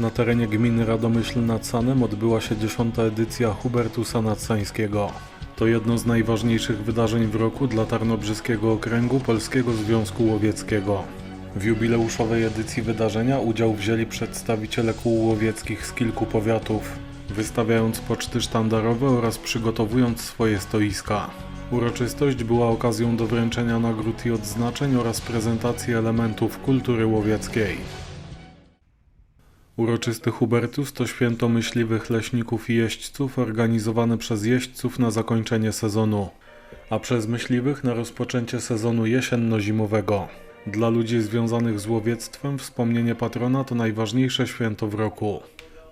Na terenie gminy Radomyśl nad Sanem odbyła się dziesiąta edycja Hubertusa Nadsańskiego. To jedno z najważniejszych wydarzeń w roku dla Tarnobrzyskiego Okręgu Polskiego Związku Łowieckiego. W jubileuszowej edycji wydarzenia udział wzięli przedstawiciele kół łowieckich z kilku powiatów, wystawiając poczty sztandarowe oraz przygotowując swoje stoiska. Uroczystość była okazją do wręczenia nagród i odznaczeń oraz prezentacji elementów kultury łowieckiej. Uroczysty Hubertus to święto myśliwych leśników i jeźdźców organizowane przez jeźdźców na zakończenie sezonu, a przez myśliwych na rozpoczęcie sezonu jesienno-zimowego. Dla ludzi związanych z łowiectwem wspomnienie patrona to najważniejsze święto w roku.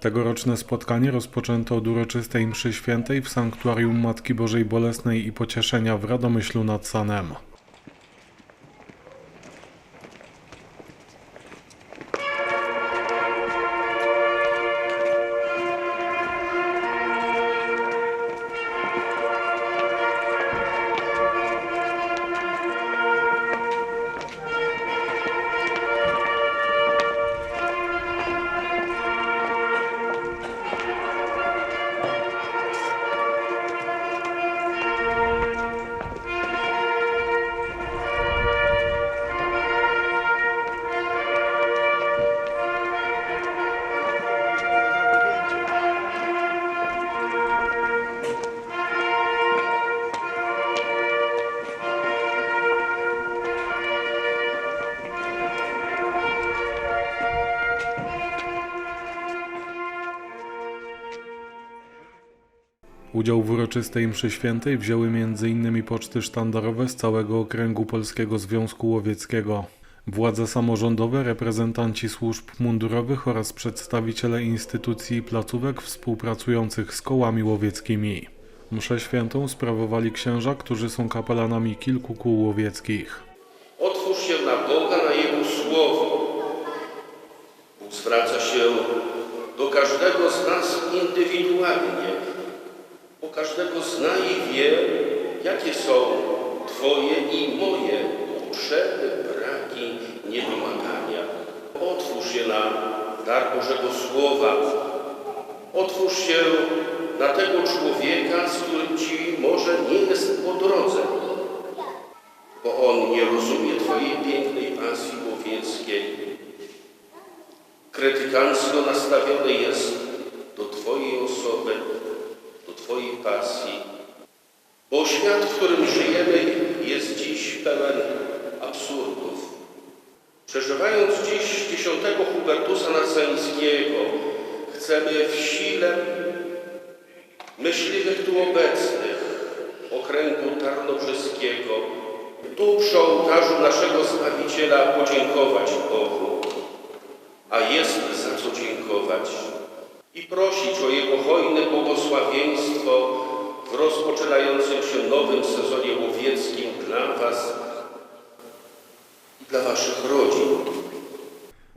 Tegoroczne spotkanie rozpoczęto od uroczystej mszy świętej w sanktuarium Matki Bożej Bolesnej i Pocieszenia w Radomyślu nad Sanem. Udział w uroczystej mszy świętej wzięły m.in. poczty sztandarowe z całego okręgu Polskiego Związku Łowieckiego, władze samorządowe, reprezentanci służb mundurowych oraz przedstawiciele instytucji i placówek współpracujących z kołami łowieckimi. Mszę świętą sprawowali księża, którzy są kapelanami kilku kół łowieckich. Otwórz się na Boga, na Jego Słowo. Bóg zwraca się do każdego z nas indywidualnie, każdego zna i wie, jakie są Twoje i moje potrzeby, braki, niedomagania. Otwórz się na dar Bożego Słowa. Otwórz się na tego człowieka, z którym Ci może nie jest po drodze bo on nie rozumie Twojej pięknej pasji łowieckiej. Krytykancko nastawiony jest do Twojej osoby, pasji. Bo świat, w którym żyjemy, jest dziś pełen absurdów. Przeżywając dziś dziesiątego Hubertusa Naceńskiego, chcemy w sile myśliwych tu obecnych okręgu tarnobrzyskiego, tu przy ołtarzu naszego Zbawiciela podziękować Bogu, a jest za co dziękować i prosić o Jego hojne błogosławieństwo w rozpoczynającym się nowym sezonie łowieckim dla Was i dla Waszych rodzin.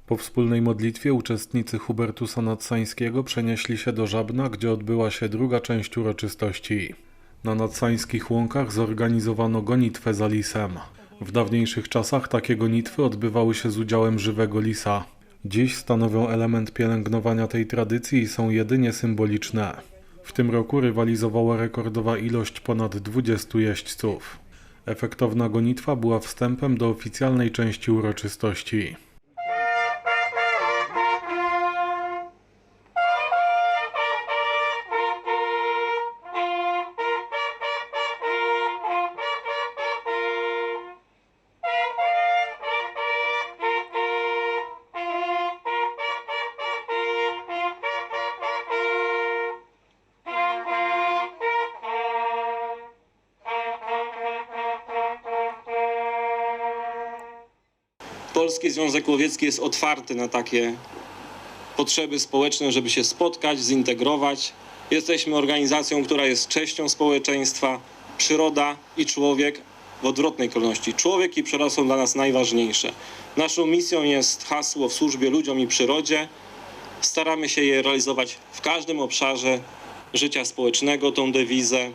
Po wspólnej modlitwie uczestnicy Hubertusa Nadsańskiego przenieśli się do Żabna, gdzie odbyła się druga część uroczystości. Na nadsańskich łąkach zorganizowano gonitwę za lisem. W dawniejszych czasach takie gonitwy odbywały się z udziałem żywego lisa. Dziś stanowią element pielęgnowania tej tradycji i są jedynie symboliczne. W tym roku rywalizowała rekordowa ilość ponad 20 jeźdźców. Efektowna gonitwa była wstępem do oficjalnej części uroczystości. Polski Związek Łowiecki jest otwarty na takie potrzeby społeczne, żeby się spotkać, zintegrować. Jesteśmy organizacją, która jest częścią społeczeństwa. Przyroda i człowiek w odwrotnej kolejności. Człowiek i przyroda są dla nas najważniejsze. Naszą misją jest hasło w służbie ludziom i przyrodzie. Staramy się je realizować w każdym obszarze życia społecznego, tą dewizę.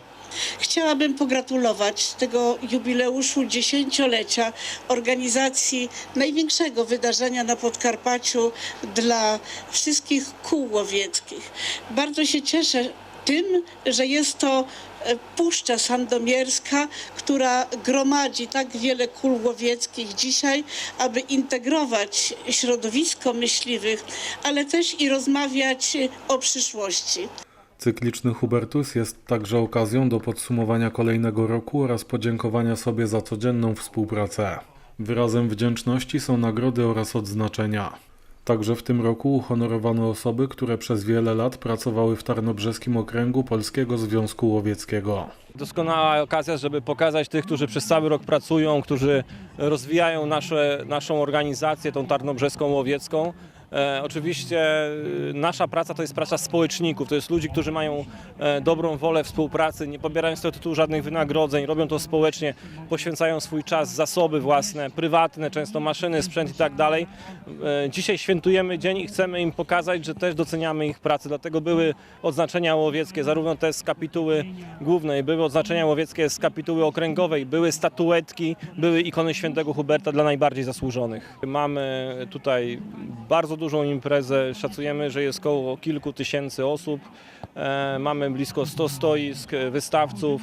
Chciałabym pogratulować tego jubileuszu dziesięciolecia organizacji największego wydarzenia na Podkarpaciu dla wszystkich kół łowieckich. Bardzo się cieszę tym, że jest to e, Puszcza Sandomierska, która gromadzi tak wiele kul łowieckich dzisiaj, aby integrować środowisko myśliwych, ale też i rozmawiać o przyszłości. Cykliczny Hubertus jest także okazją do podsumowania kolejnego roku oraz podziękowania sobie za codzienną współpracę. Wyrazem wdzięczności są nagrody oraz odznaczenia. Także w tym roku uhonorowano osoby, które przez wiele lat pracowały w Tarnobrzeskim Okręgu Polskiego Związku Łowieckiego. Doskonała okazja, żeby pokazać tych, którzy przez cały rok pracują, którzy rozwijają nasze, naszą organizację, tą tarnobrzeską łowiecką. E, oczywiście e, nasza praca to jest praca społeczników, to jest ludzi, którzy mają e, dobrą wolę współpracy, nie pobierają z tego tytułu żadnych wynagrodzeń, robią to społecznie, poświęcają swój czas, zasoby własne, prywatne, często maszyny, sprzęt i tak dalej. E, dzisiaj świętujemy dzień i chcemy im pokazać, że też doceniamy ich pracę, dlatego były odznaczenia łowieckie, zarówno te z kapituły głównej, były odznaczenia łowieckie z kapituły okręgowej, były statuetki, były ikony świętego Huberta dla najbardziej zasłużonych. Mamy tutaj bardzo dużą imprezę, szacujemy, że jest około kilku tysięcy osób, e, mamy blisko 100 stoisk, e, wystawców,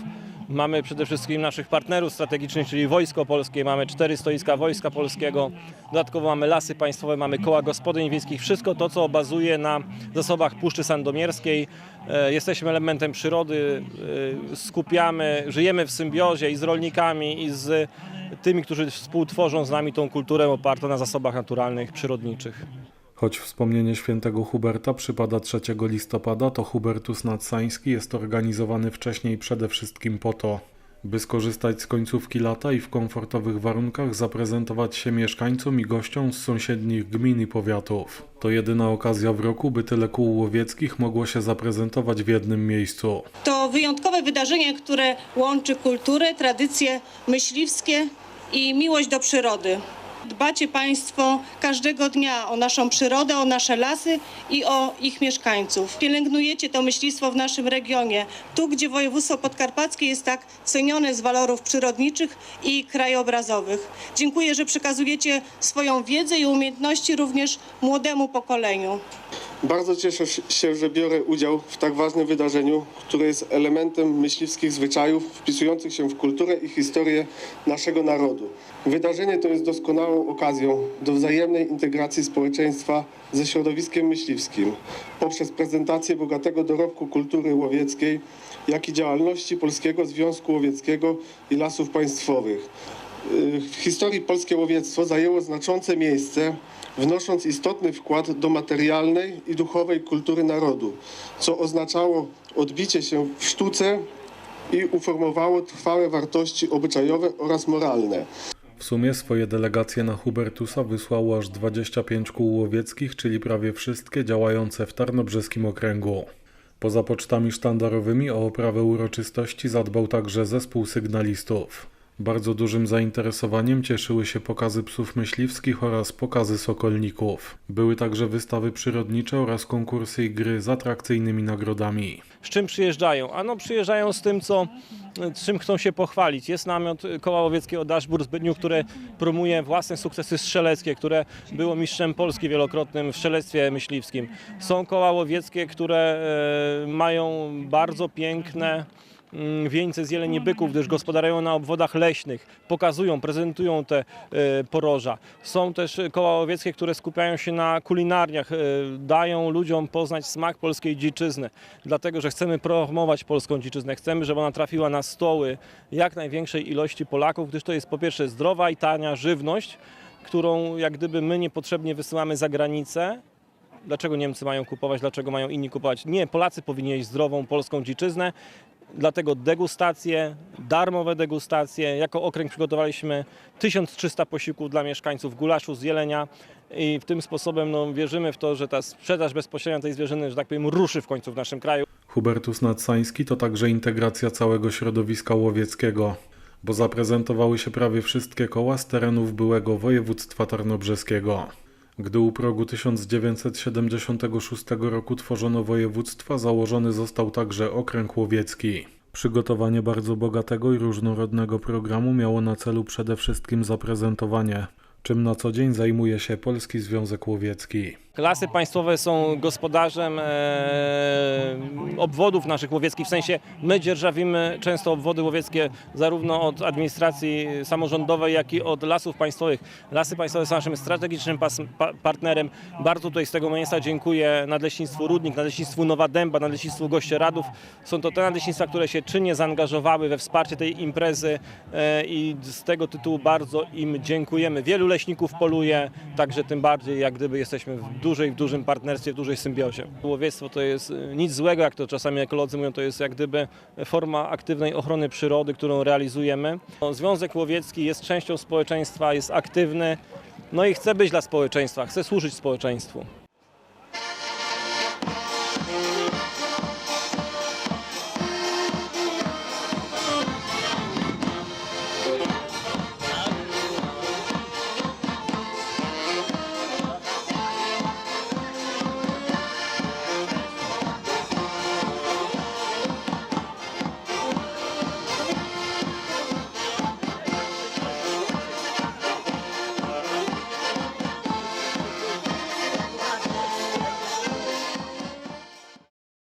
Mamy przede wszystkim naszych partnerów strategicznych, czyli Wojsko Polskie, mamy cztery stoiska Wojska Polskiego, dodatkowo mamy lasy państwowe, mamy koła gospodyń wiejskich, wszystko to, co bazuje na zasobach Puszczy Sandomierskiej. E, Jesteśmy elementem przyrody, skupiamy, żyjemy w symbiozie i z rolnikami, i z tymi, którzy współtworzą z nami tą kulturę opartą na zasobach naturalnych, przyrodniczych. Choć wspomnienie świętego Huberta przypada 3 listopada, to Hubertus Nadsański jest organizowany wcześniej przede wszystkim po to, by skorzystać z końcówki lata i w komfortowych warunkach zaprezentować się mieszkańcom i gościom z sąsiednich gmin i powiatów. To jedyna okazja w roku, by tyle kół łowieckich mogło się zaprezentować w jednym miejscu. To wyjątkowe wydarzenie, które łączy kulturę, tradycje myśliwskie i miłość do przyrody. Dbacie Państwo każdego dnia o naszą przyrodę, o nasze lasy i o ich mieszkańców. Pielęgnujecie to myślistwo w naszym regionie, tu gdzie województwo podkarpackie jest tak cenione z walorów przyrodniczych i krajobrazowych. Dziękuję, że przekazujecie swoją wiedzę i umiejętności również młodemu pokoleniu. Bardzo cieszę się, że biorę udział w tak ważnym wydarzeniu, które jest elementem myśliwskich zwyczajów wpisujących się w kulturę i historię naszego narodu. Wydarzenie to jest doskonałą okazją do wzajemnej integracji społeczeństwa ze środowiskiem myśliwskim poprzez prezentację bogatego dorobku kultury łowieckiej, jak i działalności Polskiego Związku Łowieckiego i Lasów Państwowych. W historii polskie łowiectwo zajęło znaczące miejsce, wnosząc istotny wkład do materialnej i duchowej kultury narodu, co oznaczało odbicie się w sztuce i uformowało trwałe wartości obyczajowe oraz moralne. W sumie swoje delegacje na Hubertusa wysłało aż 25 kół łowieckich, czyli prawie wszystkie działające w Tarnobrzeskim Okręgu. Poza pocztami sztandarowymi o oprawę uroczystości zadbał także zespół sygnalistów. Bardzo dużym zainteresowaniem cieszyły się pokazy psów myśliwskich oraz pokazy sokolników. Były także wystawy przyrodnicze oraz konkursy i gry z atrakcyjnymi nagrodami. Z czym przyjeżdżają? Ano przyjeżdżają z tym, co, czym chcą się pochwalić. Jest namiot Koła Łowieckiego Daszbur Zbydniu, które promuje własne sukcesy strzeleckie, które było mistrzem Polski wielokrotnym w strzelectwie myśliwskim. Są koła łowieckie, które e, mają bardzo piękne wieńce z jeleni byków, gdyż gospodarują na obwodach leśnych, pokazują, prezentują te e, poroża. Są też koła łowieckie, które skupiają się na kulinarniach, e, dają ludziom poznać smak polskiej dziczyzny, dlatego że chcemy promować polską dziczyznę, chcemy, żeby ona trafiła na stoły jak największej ilości Polaków, gdyż to jest po pierwsze zdrowa i tania żywność, którą jak gdyby my niepotrzebnie wysyłamy za granicę, Dlaczego Niemcy mają kupować, dlaczego mają inni kupować? Nie, Polacy powinni jeść zdrową polską dziczyznę. Dlatego degustacje, darmowe degustacje. Jako okręg przygotowaliśmy 1300 posiłków dla mieszkańców gulaszu z jelenia i w tym sposobem no, wierzymy w to, że ta sprzedaż bezpośrednia tej zwierzyny, że tak powiem, ruszy w końcu w naszym kraju. Hubertus Nadsański to także integracja całego środowiska łowieckiego, bo zaprezentowały się prawie wszystkie koła z terenów byłego województwa tarnobrzeskiego. Gdy u progu 1976 roku tworzono województwa, założony został także okręg łowiecki. Przygotowanie bardzo bogatego i różnorodnego programu miało na celu przede wszystkim zaprezentowanie, czym na co dzień zajmuje się Polski Związek Łowiecki. Lasy państwowe są gospodarzem e, obwodów naszych łowieckich, w sensie my dzierżawimy często obwody łowieckie zarówno od administracji samorządowej, jak i od lasów państwowych. Lasy państwowe są naszym strategicznym pas, pa, partnerem. Bardzo tutaj z tego miejsca dziękuję Nadleśnictwu Rudnik, Nadleśnictwu Nowa Dęba, Nadleśnictwu Gościeradów. Są to te nadleśnictwa, które się czynnie zaangażowały we wsparcie tej imprezy e, i z tego tytułu bardzo im dziękujemy. Wielu leśników poluje, także tym bardziej jak gdyby jesteśmy w dużej, w dużym partnerstwie, w dużej symbiozie. Łowiectwo to jest e, nic złego, jak to czasami ekolodzy mówią, to jest jak gdyby forma aktywnej ochrony przyrody, którą realizujemy. Związek Łowiecki jest częścią społeczeństwa, jest aktywny, no i chce być dla społeczeństwa, chce służyć społeczeństwu.